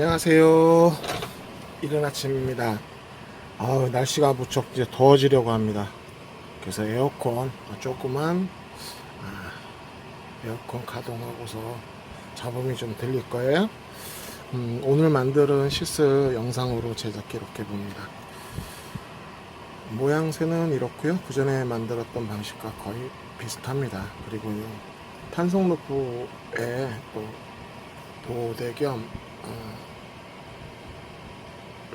안녕하세요. 이른 아침입니다. 아우, 날씨가 무척 이제 더워지려고 합니다. 그래서 에어컨 조그만 아, 에어컨 가동하고서 잡음이 좀 들릴 거예요. 음, 오늘 만드는 시스 영상으로 제작 기록해 봅니다. 모양새는 이렇고요. 그 전에 만들었던 방식과 거의 비슷합니다. 그리고 이 탄성 루프에 또 도대 겸 어,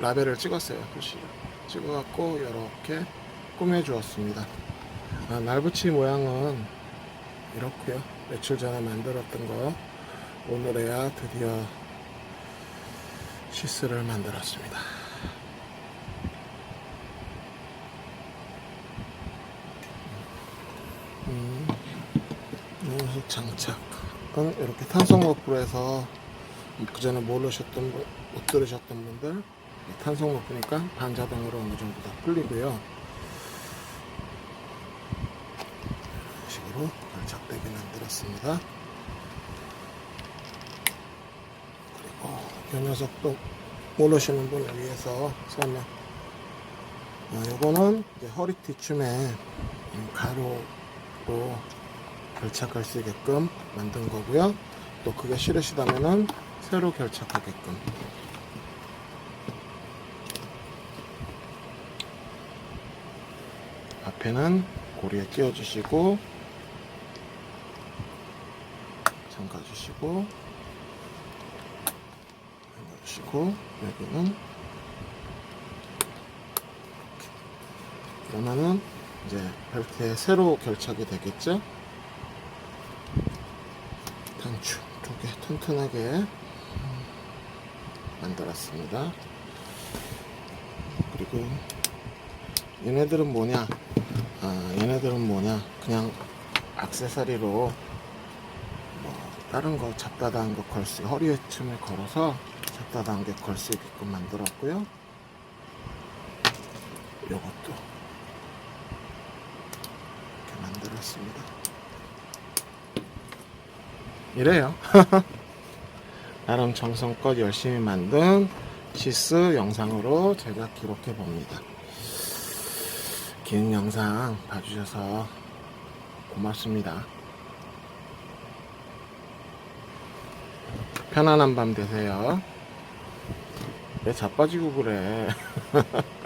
라벨을 찍었어요. 글씨를 찍어갖고 이렇게 꾸며주었습니다. 아, 날붙이 모양은 이렇고요. 며칠 전에 만들었던 거 오늘에야 드디어 시스를 만들었습니다. 음, 녀석 장착은 이렇게 탄성 로프에서 그 전에 모르셨던 분, 못 들으셨던 분들 이 탄성 로프니까 반자동으로 어느 정도 다 풀리고요. 이런 식으로 결착되게 만들었습니다. 그리고 이 녀석도 모르시는 분을 위해서 설명. 어, 요거는 이제 허리띠춤에 음, 가로로 결착할 수 있게끔 만든 거고요. 또 그게 싫으시다면은 새로 결착하게끔. 앞에는 고리에 끼워주시고 잠가주시고 잠가주시고 여기는 그러면은 이제 벨트에 새로 결착이 되겠죠? 단추 두 개 튼튼하게 만들었습니다. 그리고 얘네들은 뭐냐? 아, 얘네들은 뭐냐? 그냥 악세사리로 뭐 다른 거 잡다다 한 거걸 수, 허리에 춤을 걸어서 잡다다 한 게 걸수 있게끔 만들었고요. 요것도 이렇게 만들었습니다. 이래요. 나름 정성껏 열심히 만든 시스 영상으로 제가 기록해 봅니다. 긴 영상 봐주셔서 고맙습니다. 편안한 밤 되세요. 왜 자빠지고 그래?